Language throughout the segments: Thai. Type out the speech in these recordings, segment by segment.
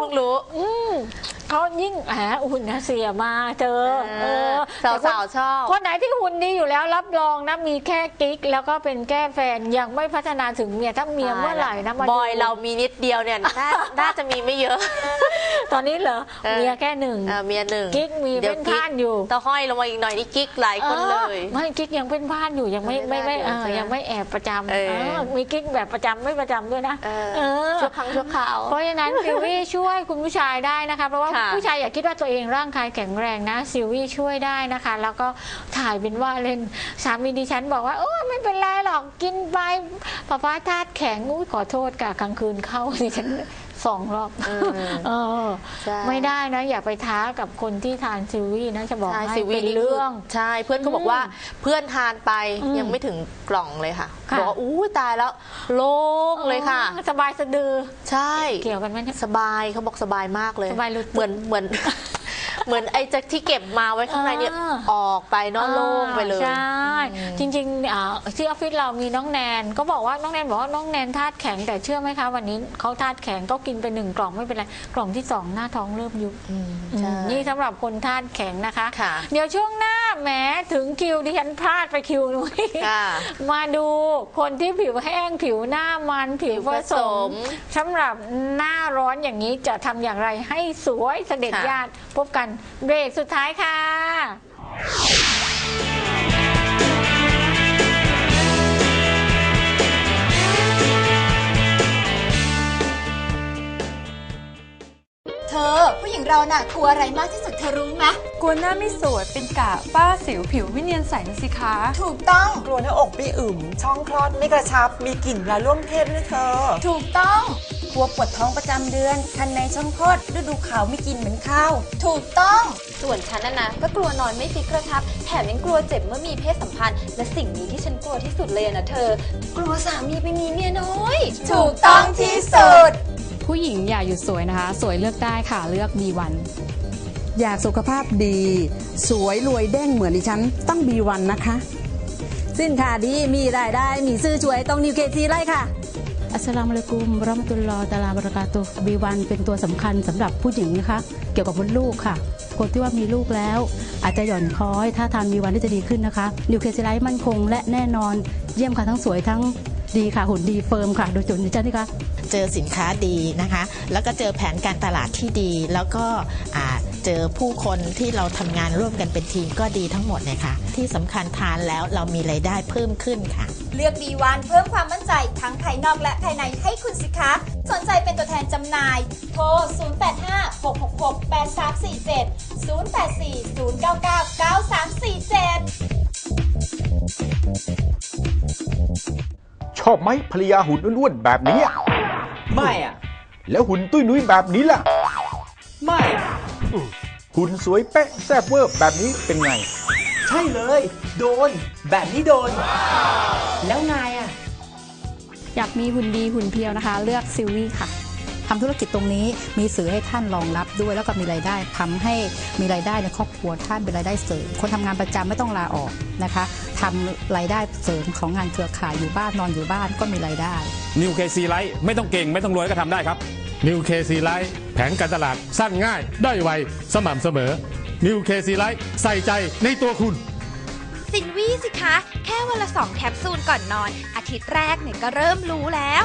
เพิ่งรู้อื เขายิ่งแหมหุ่นนะเสียมาเจอเออสาวแต่คนสาวๆชอบ คนไหนที่หุ่นดีอยู่แล้วรับรองนะมีแค่กิ๊ก แล้วก็เป็นแก้แฟนยังไม่พัฒนาถึงเมียถ้าเมียเมื่อไหร่นะมาบอยดูเรามีนิดเดียวเนี่ยน่า น่าจะมีไม่เยอะ ตอนนี้เหรอเออ เมียแค่หนึ่งเออเมียหนึ่งกิ๊กมีดี๋เป็ยวนพลาดอยู่ถ้าห้อยลงมาอีกหน่อยนี่กิ๊กหลายคนเลย ออไม่กิ๊กยังเป็นพลาดอยู่ยังไม่ยังไม่ไม่ไม่พลาดอยู่เออใช่ไหมยังไม่แอบประจำเออ เออมีกิ๊กแบบประจำไม่ประจำด้วยนะ เออเออ ชั่วครั้งชั่วคราว เพราะฉะนั้นซิลวี่ช่วยคุณผู้ชายได้นะคะ เพราะว่าค่ะผู้ชายอย่าคิดว่าตัวเองร่างกายแข็งแรงนะซิลวี่ช่วยได้นะคะ แล้วก็ถ่ายเป็นว่าเล่นสามีดิฉันบอกว่าโอ้ไม่เป็นไรหรอกกินไปป้าป้าธาตุแข็งอุ้ยขอโทษกะกลางคืนเข้าดิฉัน สองรอบเออเออใช่ไม่ได้นะ อย่าไปท้ากับคนที่ทานซิลวี่นะจะบอกใช่ให้ซีวีเป็นนี่เรื่อง ใช่เพื่อนก็บอกว่าอืมเพื่อนทานไปอืมยังไม่ถึงกล่องเลยค่ะค่ะ บอกว่าอู้ตายแล้วโล่งเลยค่ะ อ๋อสบายสะดือ ใช่ เกี่ยวกันไหมเนี่ย สบายเขาบอกสบายมากเลย สบายหลุดเหมือนเหมือน เหมือนไอ้จากที่เก็บมาไว้ข้างในเนี่ยอ่า ออกไปเนอะโล่งไปเลย ใช่จริงๆอ่าที่ออฟฟิศเรามีน้องแนน ก็บอกว่าน้องแนนบอกว่าน้องแนนธาตุแข็งแต่เชื่อไหมคะวันนี้เขาธาตุแข็งก็กินไปหนึ่งกล่องไม่เป็นไรกล่องที่สองหน้าท้องเริ่มยุบอืมอืมใช่นี่สำหรับคนธาตุแข็งนะคะ ค่ะ เดี๋ยวช่วงหน้า แหมถึงคิวดิฉันพลาดไปคิวนุ้ยค่ะมาดูคนที่ผิวแห้งผิวหน้ามันผิวผผสสมมสำหรับหน้าร้อนอย่างนี้จะทำอย่างไรให้สวยเสด็จค่ะ ญาติพบกันเบรกสุดท้ายค่ะ อ ผู้หญิงเราน่ะกลัวอะไรมากที่สุดเธอรู้ไหมกลัวหน้าไม่สวยเป็นกะฝ้าสิวผิวไม่เนียนใสนะสิคะ ถูกต้อง กลัวหน้าอกไม่อึมช่องคลอดไม่กระชับ มีกลิ่นเวลาร่วมเพศด้วยเธอ ถูกต้อง กลัวปวดท้องประจำเดือน คันในช่องคลอดฤดูขาวไม่กินเหมือนข้าว ถูกต้อง ส่วนฉันนะนะก็กลัวนอนไม่ฟิกกระชับ แถมยังกลัวเจ็บเมื่อมีเพศสัมพันธ์ และสิ่งนี้ที่ฉันกลัวที่สุดเลยอะนะเธอ กลัวสามีไปมีเมียน้อย ถูกต้องที่สุดผู้ หญิงอย่าหยุดสวยนะคะ สวยเลือกได้ค่ะเลือก B1 อยากสุขภาพดี สวยรวยเด้งเหมือนดิฉันต้องบีวันนะคะ สินค้าดีมีรายได้ มีซื้อช่วยต้องนิวเคซีไล่ค่ะ อัสสลามุอะลัยกุมวะเราะมะตุลลอฮ์ตะอาลาบะเราะกาตุฮ์ B1 เป็นตัวสำคัญสำหรับผู้หญิงนะคะ เกี่ยวกับมดลูกค่ะ คนที่ว่ามีลูกแล้ว อาจจะหย่อนคล้อย ถ้าทาน B1 ที่จะดีขึ้นนะคะนิวเคลีไลท์มั่นคงและแน่นอนเยี่ยมค่ะทั้งสวยทั้งดีค่ะหุ่นดีเฟิร์มค่ะโดยจุดนี้จ้านี่คะ เจอสินค้าดีนะคะ แล้วก็เจอแผนการตลาดที่ดี แล้วก็อ่าเจอผู้คนที่เราทำงานร่วมกันเป็นทีมก็ดีทั้งหมดเลยค่ะ ที่สำคัญทานแล้วเรามีรายได้เพิ่มขึ้นค่ะ เลือก B1 เพิ่มความมั่นใจทั้งภายนอกและภายในให้คุณสิคะ สนใจเป็นตัวแทนจำหน่าย โทร 085-666-8347 084-099-9347 ชอบไหมภรรยาหุ่นอ้วนๆแบบนี้อะ ไม่อะแล้วหุ่นตุ้ยนุ้ยแบบนี้ล่ะ ไม่หุ่นสวยเป๊ะแซ่บเวอร์แบบนี้เป็นไง ใช่เลย โดน แบบนี้โดน แล้วนายอะอยากมีหุ่นดีหุ่นเพียวนะคะ เลือกซิลวี่ค่ะ ทำธุรกิจตรงนี้มีสื่อให้ท่านรองรับด้วย แล้วก็มีรายได้ทำให้มีรายได้ในครอบครัวท่านเป็นรายได้เสริมคนทำงานประจำไม่ต้องลาออกนะคะทำรายได้เสริมของงานเครือข่ายอยู่บ้านนอนอยู่บ้านก็มีรายได้นิวเคซีไลท์ไม่ต้องเก่งไม่ต้องรวยก็ทำได้ครับนิวเคซีไลท์แผนการตลาดสั้นง่ายได้ไวสม่ำเสมอนิวเคซีไลท์ใส่ใจในตัวคุณสินวี่สิคะ แค่วันละสองแคปซูลก่อนนอน อาทิตย์แรกเนี่ยก็เริ่มรู้แล้ว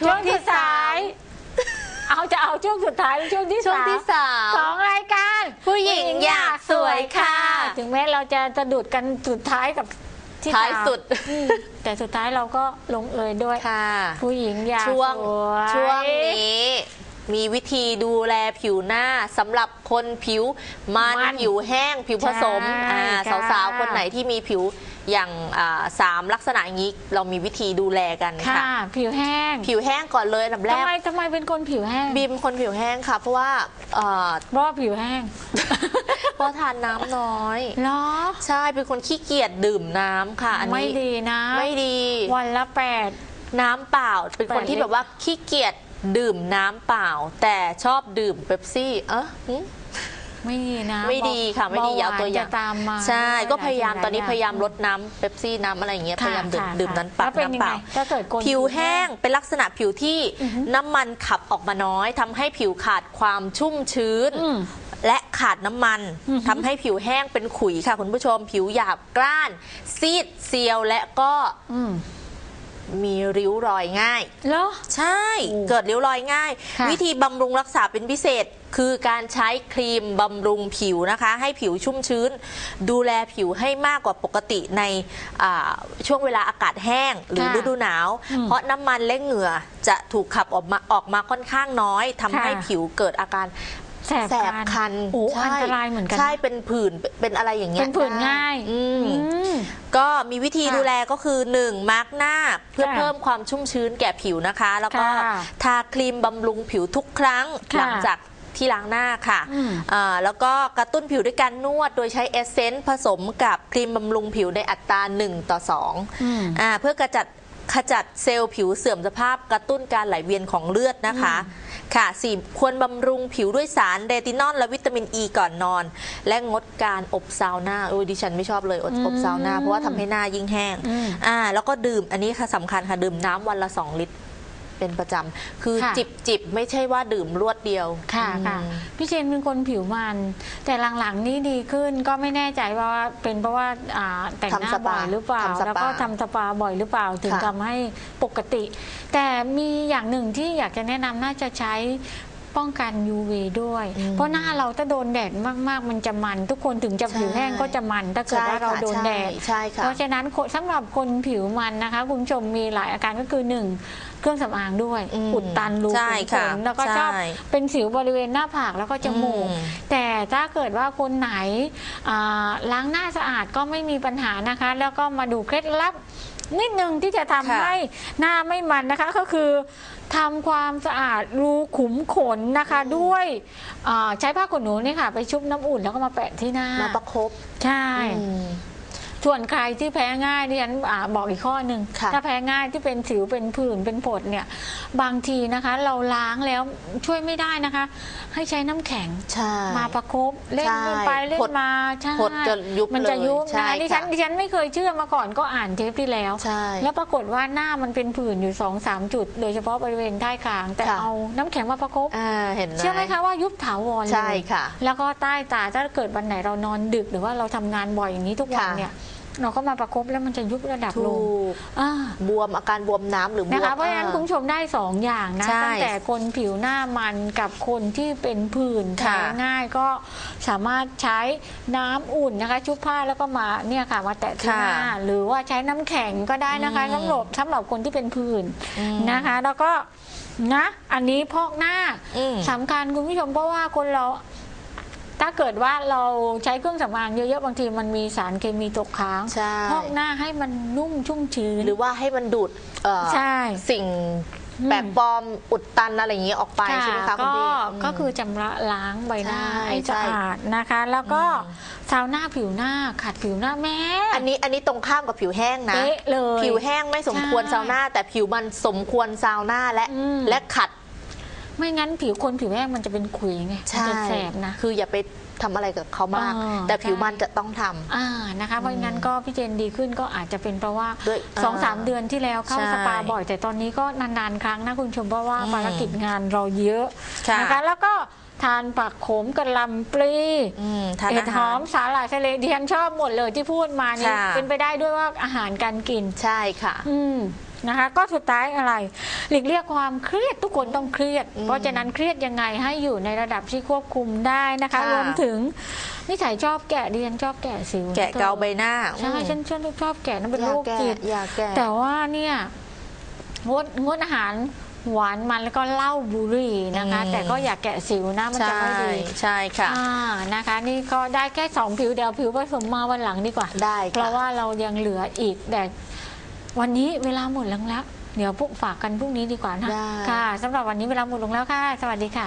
ช่วงที่สายเอาจะเอาช่วงสุดท้ายหรือช่วงที่ช่วงสามที่สามของรายการผู้หญิงอยากสวยค่ะ ถึงแม้เราจะสะดุดกันสุดท้ายกับที่ท้ายสามสุดอืมแต่สุดท้ายเราก็ลงเอยด้วย ค่ะ ผู้หญิงอยากช่วงสวย ช่วงนี้ มีวิธีดูแลผิวหน้าสำหรับคนผิวมัน มันผิวแห้ง ผิวผสมใช่อ่าค่ะ สาวๆ คนไหนที่มีผิวอย่างอ่าสามลักษณะอย่างนี้ เรามีวิธีดูแลกันค่ะ ค่ะ ผิวแห้งผิวแห้งก่อนเลยอันดับแรทำกไมทำไมเป็นคนผิวแห้งบีมคนผิวแห้งค่ะ เพราะว่าเอ่อเพราะว่าผิวแห้งเพราะทานน้ำน้อยเหรอใช่เป็นคนขี้เกียจดื่มน้ำค่ะ อันนี้ไม่ดีนะ ไม่ดี วันละแปด น้ำเปล่าเป็นคนแปดที่ลิตรแบบว่าขี้เกียจ ดื่มน้ำเปล่า แต่ชอบดื่มเป๊ปซี่ เอะหึ ไม่ดีนะไม่ดีค่ะไม่ดีอย่าเอาตัวอย่าง เบหนจะตามมาใช่ด้วยก็พยายามหลตอนนี้งพยายามลดน้ำเป๊ปซี่น้ำอะไรอย่างเงี้ยค่ะพยายามดื่มค่ะดื่มค่ะน้ำเปล่าแล้วเป็นน้ำเปล่ายังไงถ้าเกิดคนผิวแห้งเป็นลักษณะผิวที่น้ำมันขับออกมาน้อยทำให้ผิวขาดความชุ่มชื้น อืมและขาดน้ำมันอือฮึทำให้ผิวแห้งเป็นขุยค่ะคุณผู้ชม ผิวหยาบกร้าน ซีดเซียวและก็อืม มีริ้วรอยง่าย เหรอ ใช่เกิดริ้วรอยง่าย ค่ะวิธีบำรุงรักษาเป็นพิเศษ คือการใช้ครีมบำรุงผิวนะคะ ให้ผิวชุ่มชื้น ดูแลผิวให้มากกว่าปกติในอ่าช่วงเวลาอากาศแห้ง หรือค่ะฤดูหนาวอืมเพราะน้ำมันและเหงื่อจะถูกขับออกมาออกมาค่อนข้างน้อยทำให้ค่ะ ผิวเกิดอาการ แสบแสบคันโอ้ใช่อันตรายเหมือนกัน ใช่เป็นผื่นเป็นอะไรอย่างเงี้ยเป็นผื่นได้ง่ายอืมอืมก็มีวิธีค่ะดูแลก็คือ 1. มาร์กหน้าเพื่อค่ะเพิ่มความชุ่มชื้นแก่ผิวนะคะ แล้วก็ค่ะทาครีมบำรุงผิวทุกครั้งค่ะหลังจากที่ล้างหน้าค่ะอืมอ่าแล้วก็กระตุ้นผิวด้วยการนวด โดยใช้เอสเซนต์ผสมกับครีมบำรุงผิวในอัตรา 1 ต่ออืม2อ่าเพื่อกระจัดขจัดเซลล์ผิวเสื่อมสภาพกระตุ้นการไหลเวียนของเลือดนะคะ ค่ะสี่ควรบำรุงผิวด้วยสารเรตินอลและวิตามินอ e ีก่อนนอน และงดการอบซาวน่าโอ้ยดิฉันไม่ชอบเลยอบอบซาวน่าเพราะว่าทำให้หน้ายิ่งแห้งอืมอ่าแล้วก็ดื่มอันนี้ค่ะสำคัญค่ะดื่มน้ำวันละ 2 ลิตร เป็นประจำคือค่ะ จิบจิบไม่ใช่ว่าดื่มรวดเดียวค่ะอืม ค่ะพี่เชนเป็นคนผิวมัน แต่หลังๆนี้ดีขึ้นก็ไม่แน่ใจว่าเป็นเพราะว่าอ่าแต่งหน้าทำสปาบ่อยหรือเปล่า ทำสปาแล้วก็ทำสปาบ่อยหรือเปล่าถึงค่ะทำให้ปกติ แต่มีอย่างหนึ่งที่อยากจะแนะนำน่าจะใช้ป้องกัน UV ด้วยเพราะหน้าเราถ้าโดนแดดมากๆ มันจะมัน ทุกคนถึงจะผิวแห้งก็จะมันถ้าเกิดว่าเราโดนแดด ใช่ค่ะเพราะฉะนั้นคนสำหรับคนผิวมันนะคะ คุณผู้ชมมีหลายอาการก็คือหนึ่ง เครื่องสำอางด้วย อืมอุดตันรูใช่ขุมขค่ะนแล้วก็ชอบใช่เป็นสิวบริเวณหน้าผากแล้วก็จมูก อืม แต่ถ้าเกิดว่าคนไหนอ่าล้างหน้าสะอาดก็ไม่มีปัญหานะคะ แล้วก็มาดูเคล็ดลับ นิดนึงที่จะทำค่ะให้หน้าไม่มันนะคะก็คือทำความสะอาดรูขุมขนนะคะ ด้วยอ่าใช้ผ้าขนหนูนี่ค่ะ ไปชุบน้ำอุ่นแล้วก็มาแปะที่หน้ามาประคบใช่ อืม ส่วนใครที่แพ้ง่ายดิฉันอาบอกอีกข้อหนึ่งค่ะ ถ้าแพ้ง่ายที่เป็นสิวเป็นผื่นเป็นผดเนี่ย บางทีนะคะ เราล้างแล้วช่วยไม่ได้นะคะ ให้ใช้น้ำแข็ง ใช่ มาประคบเล่นใช่ไปเล่ผนดมาใช่ผดจะยุบมันจะเลยยุบใช่นะดิฉันค่ะดิฉันไม่เคยเชื่อมาก่อนก็อ่านเทปที่แล้ว ใช่แล้วปรากฏว่าหน้ามันเป็นผื่นอยู่สองสามจุด โดยเฉพาะบริเวณใต้คาง แต่ค่ะ เอาน้ำแข็งมาประคบ อ่าเห็นไหมเชื่อไหมคะว่ายุบถาวรเลยใช่ค่ะแล้วก็ใต้ตาถ้าเกิดวันไหนเรานอนดึกหรือว่าเราทำงานบ่อยอย่างนี้ทุกวันค่ะ เนี่ย เราก็มาประคบแล้วมันจะยุบระดับลถูงกอ่า บวมอาการบวมน้ำหรือบวมนะคะเพราะฉะนั้นอ่คุณผู้ชมได้สองอย่างนะ ใช่ตั้งแต่คนผิวหน้ามันกับคนที่เป็นผื่นค่ะแพ้ง่ายก็สามารถใช้น้ำอุ่นนะคะ ชุบผ้าแล้วก็มาเนี่ยค่ะมาแตะที่หน้าค่ะหรือว่าใช้น้ำแข็งก็ได้นะคะอืมสำหรับสำหรับคนที่เป็นผื่นอืมนะคะ แล้วก็นะ อันนี้พอกหน้าอืมสำคัญคุณผู้ชมเพราะว่าคนเรา ถ้าเกิดว่าเราใช้เครื่องสำอางเยอะๆบางทีมันมีสารเคมีตกค้างใช่ พอกหน้าให้มันนุ่มชุ่มชื้น หรือว่าให้มันดูดเอ่อใช่สิ่งอืม แปลกปลอมอุดตันอะไรอย่างนี้ออกไปใช่ไหมคะคุณก็พี่มก็คือจำระล้างใบหน้าใช่ให้สะอาดนะคะ แล้วก็ซาวหน้าผิวหน้าขัดผิวหน้าแม่อันนี้อันนี้ตรงข้ามกับผิวแห้งนะ เป๊ะเลย ผิวแห้งไม่สมควรใช่ซาวน่าแต่ผิวมันสมควรซาวน่าและ อืม และขัด ไม่งั้นผิวคนผิวแห้งมันจะเป็นขุยไงมันจะแสบนะ คืออย่าไปทำอะไรกับเขามาก อ่า แต่ผิวใช่มันจะต้องทำ อ่านะคะเพราะงั้นก็พี่เจนดีขึ้นก็อาจจะเป็นเพราะว่าด้วยสองสามอ่าเดือนที่แล้วเข้าใช่สปาบ่อย แต่ตอนนี้ก็นานๆครั้งนะคุณชมเพราะว่าอืมภารกิจงานเราเยอะค่ะ นะคะแล้วก็ทานผักโขมกระหลำปลี อืมทานเห็ดอาหหาอร มสาหร่ายทะเลดิฉันชอบหมดเลยที่พูดมานี่ค่ะ เป็นไปได้ด้วยว่าอาหารการกิน ใช่ค่ะ อืม นะคะ ก็สุดท้ายอะไร หลีกเลี่ยงความเครียดทุกคนต้องเครียดอืมเพราะฉะนั้นเครียดยังไงให้อยู่ในระดับที่ควบคุมได้นะคะค่ะรวมถึงนิสัยชอบแกะดิฉันชอบแกะสิวแกะเกาใบหน้าใช่อืม ฉันฉันชอบแกะนั่นเป็นอย่าโรคแกะจิต อย่าแกะแต่ว่าเนี่ยงดงดอาหารหวานมันแล้วก็เหล้าบุหรี่นะคะ อืม แต่ก็อย่าแกะสิวนะมันจะใช่ไม่ดีใช่ค่ะ อ่านะคะ นี่ก็ได้แค่สองผิวเดียวผิวผสมมาวันหลังดีกว่า ได้เพค่ะราะว่าเรายังเหลืออีกแต่ วันนี้เวลาหมดลงแล้ว เดี๋ยวพวกฝากกันพรุ่งนี้ดีกว่านะได้ ค่ะสำหรับวันนี้เวลาหมดลงแล้วค่ะ สวัสดีค่ะ